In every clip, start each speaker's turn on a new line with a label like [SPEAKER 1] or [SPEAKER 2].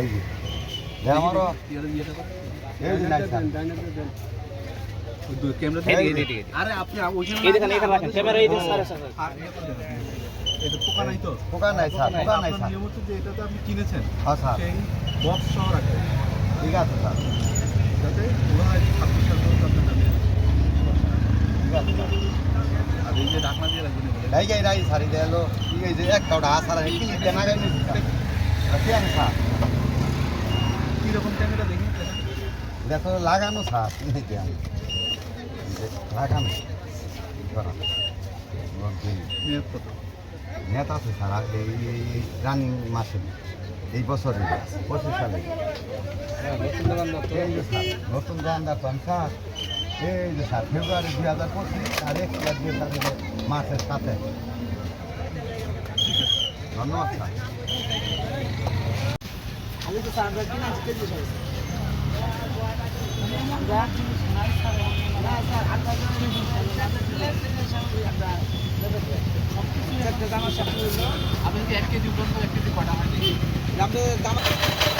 [SPEAKER 1] দিয়ে আরে আপনি তো
[SPEAKER 2] পোকা পোকা নাই
[SPEAKER 1] যে। এটা তো আপনি কিনেছেন
[SPEAKER 2] ঠিক আছে
[SPEAKER 1] সাল আপনার নামে
[SPEAKER 2] ঠিক আছে
[SPEAKER 1] দিয়ে
[SPEAKER 2] যে একটা আসার কি জানা গাই নিছি স্যার। আমি স্যার
[SPEAKER 1] কীরকম ক্যামেরা দেখি
[SPEAKER 2] তো লাগানো স্যার নিতে আমি। লাগানো। নেট আছে আর এই রানিং মাসে এই বছরে পঁচিশ সালে। এই যে স্যার নতুন স্যার এই যে স্যার ফেব্রুয়ারি দুই হাজার পঁচিশ আর এক হাজার দুই হাজার মাসের সাথে। ধন্যবাদ স্যার
[SPEAKER 3] আমি তো
[SPEAKER 1] আপনি এক কেজি উপর এক কেজি কটা হয় আপনি নব্বই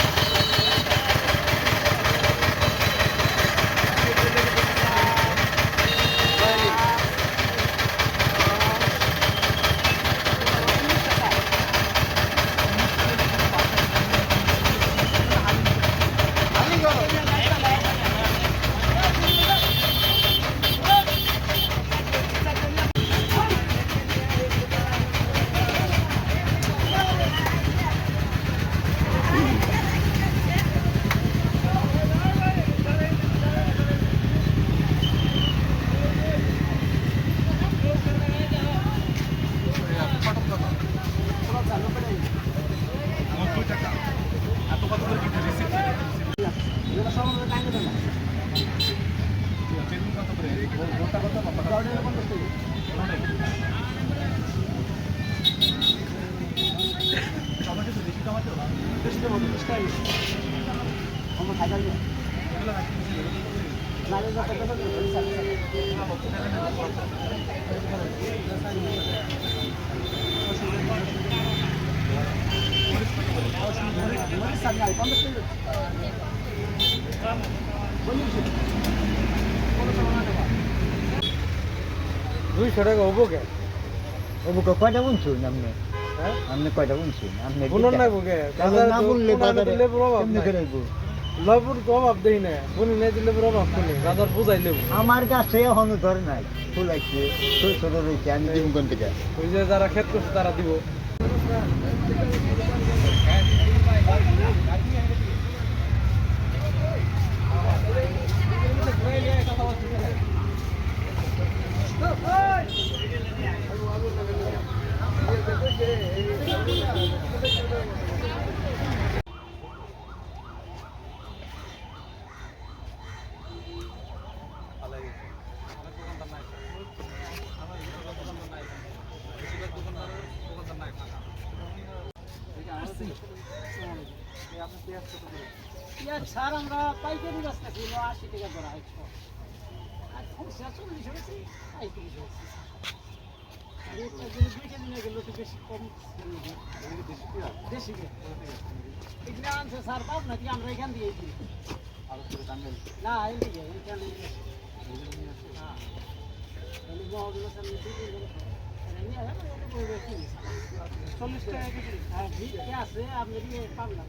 [SPEAKER 3] দুইশো টাকা হব কে?
[SPEAKER 4] ওবুকে কয়টা বুনছুন আপনি আপনি কয়টা বুনছুন আপনি
[SPEAKER 3] বুনন না বুকে
[SPEAKER 4] বাজার না বুনলে বাজারে
[SPEAKER 3] দিলে প্রভাব? লবুর প্রভাব দেই না বুনি না দিলে প্রভাব কোনে বাজার বুঝাই লেবু।
[SPEAKER 4] আমার কাছে এখনও ধরে নাই ফুল আছে ছোট ছোট রয়েছে আমি দিন কোন থেকে?
[SPEAKER 3] ওই যে যারা ক্ষেত করছে তারা দিব। স্যার আমরা পাইকারি রাস্তা ছিল আশি টাকা ধরা একশো। আর খুচরা চল্লিশ হয়েছে পাইকারি হয়েছে। এখানে এখান না এইদিকে এইখানে হ্যাঁ। চল্লিশ টাকা হ্যাঁ আছে আপনি পাবনা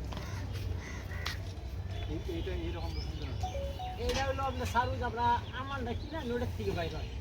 [SPEAKER 1] এইটা এইরকম
[SPEAKER 3] এইটা হলো আপনার সারুজ আমরা আমারটা কিনা নোটের থেকে বাইরে হয়।